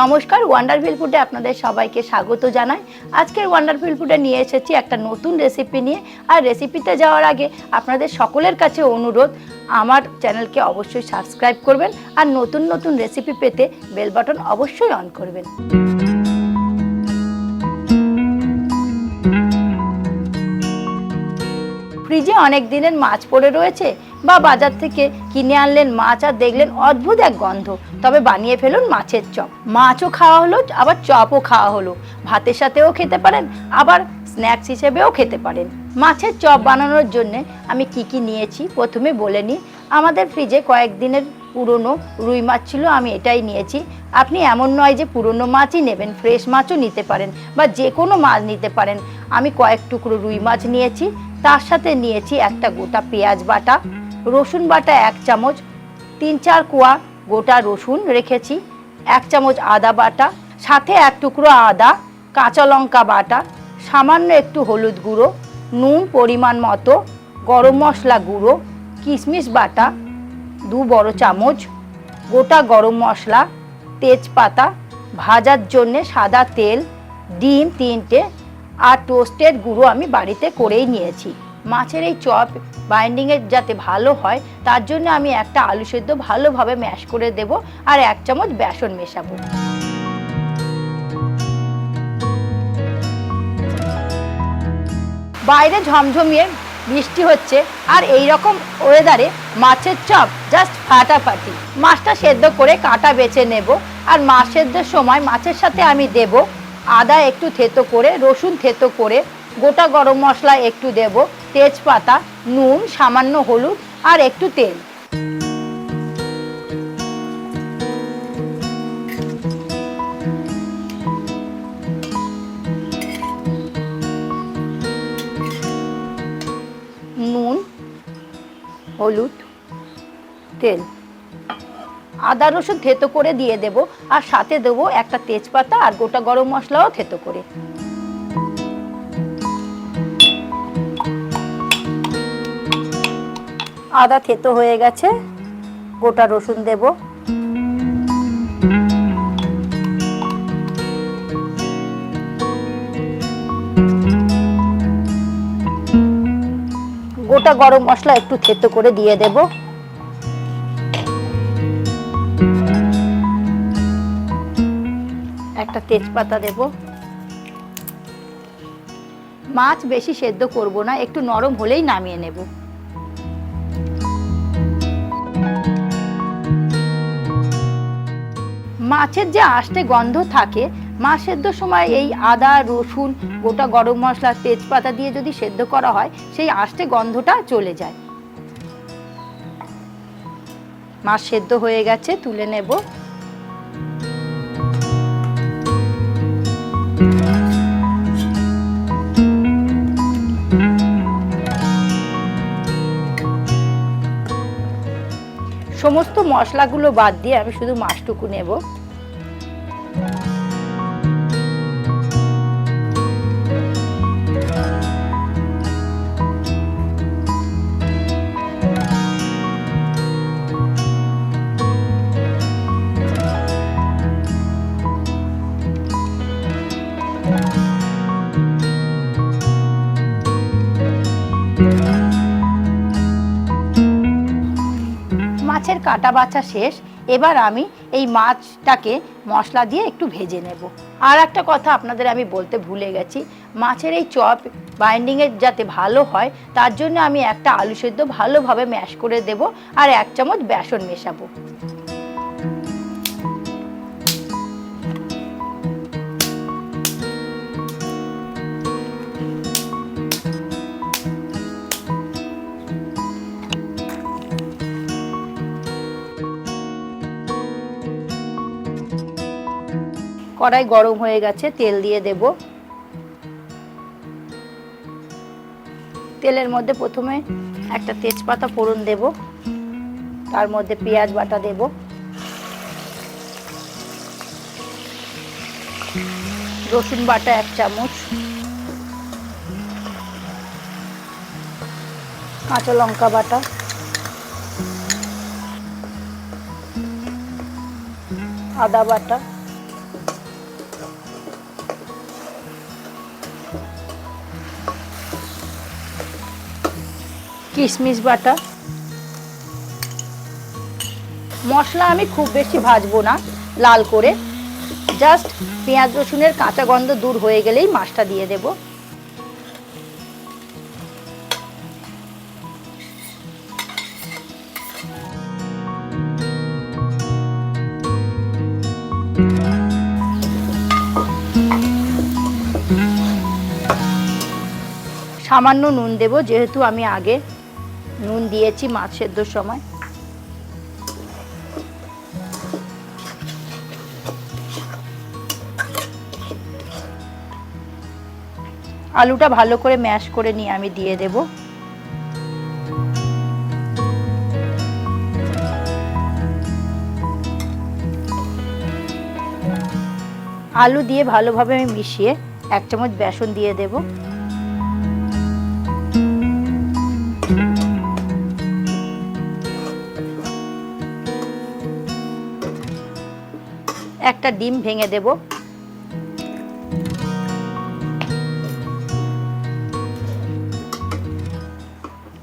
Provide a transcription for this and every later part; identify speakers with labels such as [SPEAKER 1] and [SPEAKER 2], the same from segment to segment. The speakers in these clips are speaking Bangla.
[SPEAKER 1] নমস্কার ওয়ান্ডারফুল ফুডে আপনাদের সবাইকে স্বাগত জানাই। আজকের ওয়ান্ডারফুল ফুডে নিয়ে এসেছি একটা নতুন রেসিপি নিয়ে। আর রেসিপিতে যাওয়ার আগে আপনাদের সকলের কাছে অনুরোধ, আমার চ্যানেলকে অবশ্যই সাবস্ক্রাইব করবেন আর নতুন নতুন রেসিপি পেতে বেল বাটন অবশ্যই অন করবেন। ফ্রিজে অনেক দিনের মাছ পড়ে রয়েছে। বা বাজার থেকে কিনে আনলেন মাছ আর দেখলেন অদ্ভুত এক গন্ধ। তবে বানিয়ে ফেলুন মাছের চপ। মাছও খাওয়া হলো, আবার চপও খাওয়া হলো। ভাতের সাথেও খেতে পারেন, আবার স্ন্যাক্স হিসেবেও খেতে পারেন। মাছের চপ বানানোর জন্য আমি কি কি নিয়েছি প্রথমে বলে নিই। আমাদের ফ্রিজে কয়েকদিনের পুরনো রুই মাছ ছিল, আমি এটাই নিয়েছি। আপনি এমন নয় যে পুরনো মাছই নেবেন, ফ্রেশ মাছও নিতে পারেন বা যে কোনো মাছ নিতে পারেন। আমি কয়েক টুকরো রুই মাছ নিয়েছি, তার সাথে নিয়েছি একটা গোটা পেঁয়াজ বাটা রসুন বাটা এক চামচ, তিন চার কোয়া গোটা রসুন রেখেছি, এক চামচ আদা বাটা, সাথে এক টুকরো আদা, কাঁচা লঙ্কা বাটা, সামান্য একটু হলুদ গুঁড়ো, নুন পরিমাণ মতো, গরম মশলা গুঁড়ো, কিশমিশ বাটা, দু বড় চামচ, গোটা গরম মশলা, তেজপাতা, ভাজার জন্যে সাদা তেল, ডিম তিনটে, আর টোস্টেড গুঁড়ো আমি বাড়িতে করেই নিয়েছি। মাছের এই চপ বাইন্ডিংয়ের যাতে ভালো হয়, তার জন্য আমি একটা আলু সেদ্ধ ভালোভাবে ম্যাশ করে দেব আর এক চামচ বেসন মেশাবো। বাইরে ঝমঝমিয়ে বৃষ্টি হচ্ছে আর এই রকম ওয়েদারে মাছের চপ জাস্ট ফাটাফাটি। মাছটা সেদ্ধ করে কাঁটা বেছে নেব আর মাছ সেদ্ধের সময় মাছের সাথে আমি দেব আদা একটু থেতো করে, রসুন থেতো করে, গোটা গরম মশলা একটু দেব তেজপাতা, নুন, সামান্য হলুদ আর একটু তেল। নুন, হলুদ, তেল। আদা রসুন থেতো করে দিয়ে দেব আর সাথে দেবো একটা তেজপাতা আর গোটা গরম মশলাও থেতো করে। আদা থেতো হয়ে গেছে, গোটা রসুন দেব। গোটা গরম মশলা একটু থেতো করে দিয়ে দেব। একটা তেজপাতা দেব। মাছ বেশি সেদ্ধ করব না, একটু নরম হলেই নামিয়ে নেব। মাছের যে আষ্টে গন্ধ থাকে মাছ সেদ্ধর সময় এই আদা, রসুন, গোটা গরম মশলা, তেজপাতা দিয়ে যদি সেদ্ধ করা হয়, সেই আষ্টে গন্ধটা চলে যায়। মাছ সেদ্ধ হয়ে গেছে, তুলে নেব। সমস্ত মশলাগুলো বাদ দিয়ে আমি শুধু মাছটুকু নেব। মাছের কাটা বাছা শেষ এবার আমি এই মাছটাকে মশলা দিয়ে একটু ভেজে নেব। আর একটা কথা আপনাদের আমি বলতে ভুলে গেছি, মাছের এই চপ বাইন্ডিংয়ের যাতে ভালো হয়, তার জন্য আমি একটা আলু সেদ্ধ ভালোভাবে ম্যাশ করে দেব আর এক চামচ বেসন মেশাবো। কড়াই গরম হয়ে গেছে, তেল দিয়ে দেব। তেলের মধ্যে প্রথমে একটা তেজপাতা ফোড়ন দেব, তার মধ্যে পেঁয়াজ বাটা দেব। রসুন বাটা এক চামচ। কাঁচা লঙ্কা বাটা। আদা বাটা। কিশমিশ বাটা। মশলা আমি খুব বেশি ভাজবো না, লাল করে। জাস্ট পেঁয়াজ রসুনের কাঁচা গন্ধ দূর হয়ে গেলেই মাছটা দিয়ে দেব। সামান্য নুন দেব, যেহেতু আমি আগে নুন দিয়েছি মাছ সেদ্ধর সময়। আলুটা ভালো করে ম্যাশ করে নিয়ে আমি দিয়ে দেব। আলু দিয়ে ভালোভাবে আমি মিশিয়ে এক চামচ বেসন দিয়ে দেব। একটা ডিম ভেঙে দেব।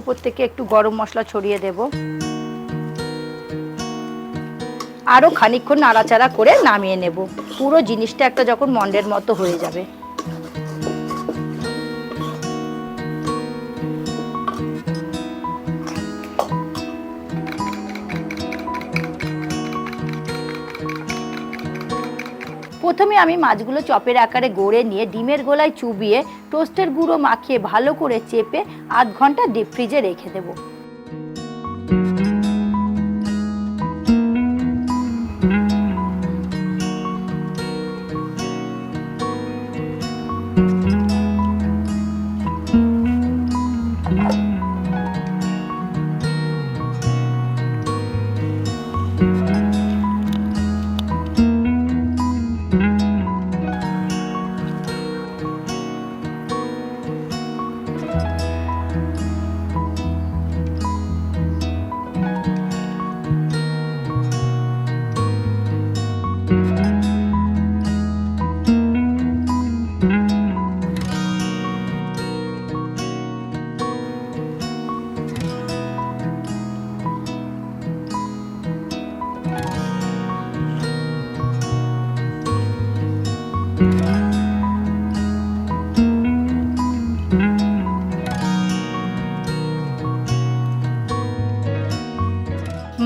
[SPEAKER 1] উপর থেকে একটু গরম মশলা ছড়িয়ে দেব। আরও খানিক্ষণ নাড়াচাড়া করে নামিয়ে নেব। পুরো জিনিসটা একটা যখন মন্ডের মতো হয়ে যাবে। প্রথমে আমি মাছগুলো চপের আকারে গড়ে নিয়ে ডিমের গোলায় চুবিয়ে টোস্টের গুঁড়ো মাখিয়ে ভালো করে চেপে আধ ঘণ্টা ডিপ ফ্রিজে রেখে দেবো।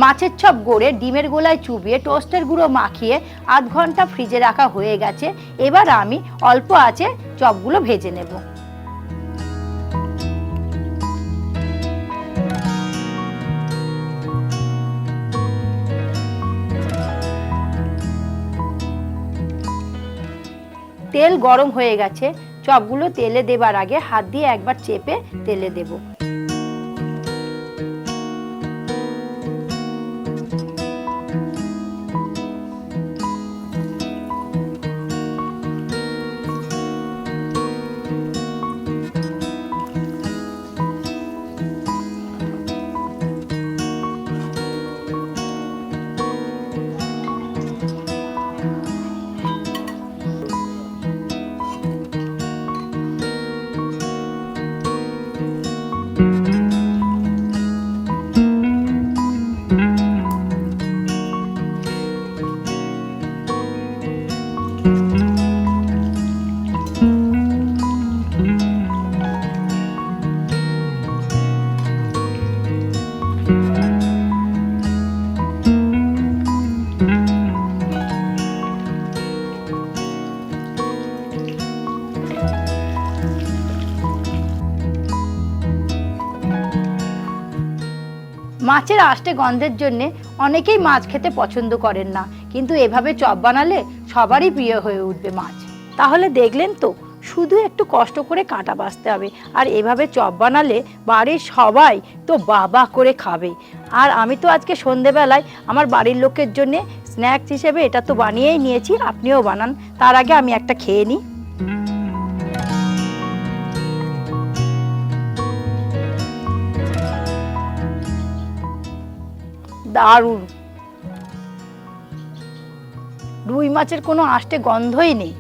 [SPEAKER 1] মাছের চপ গড়ে ডিমের গোলায় চুবিয়ে টোস্টের গুঁড়ো মাখিয়ে আধ ঘণ্টা ফ্রিজে রাখা হয়ে গেছে। এবার আমি অল্প আছে চপগুলো ভেজে নেব। তেল গরম হয়ে গেছে। চপগুলো তেলে দেবার আগে হাত দিয়ে একবার চেপে তেলে দেবো। মাছের আষ্টে গন্ধের জন্য অনেকেই মাছ খেতে পছন্দ করেন না। কিন্তু এভাবে চপ বানালে সবারই প্রিয় হয়ে উঠবে মাছ। তাহলে দেখলেন তো, শুধু একটু কষ্ট করে কাঁটা বাছতে হবে। আর এভাবে চপ বানালে বাড়ির সবাই তো বাবা করে খাবে। আর আমি তো আজকে সন্ধেবেলায় আমার বাড়ির লোকের জন্যে স্ন্যাক্স হিসেবে এটা তো বানিয়েই নিয়েছি, আপনিও বানান। তার আগে আমি একটা খেয়ে নিই। দারুণ। রুই মাছের কোনো আষ্টে গন্ধই নেই।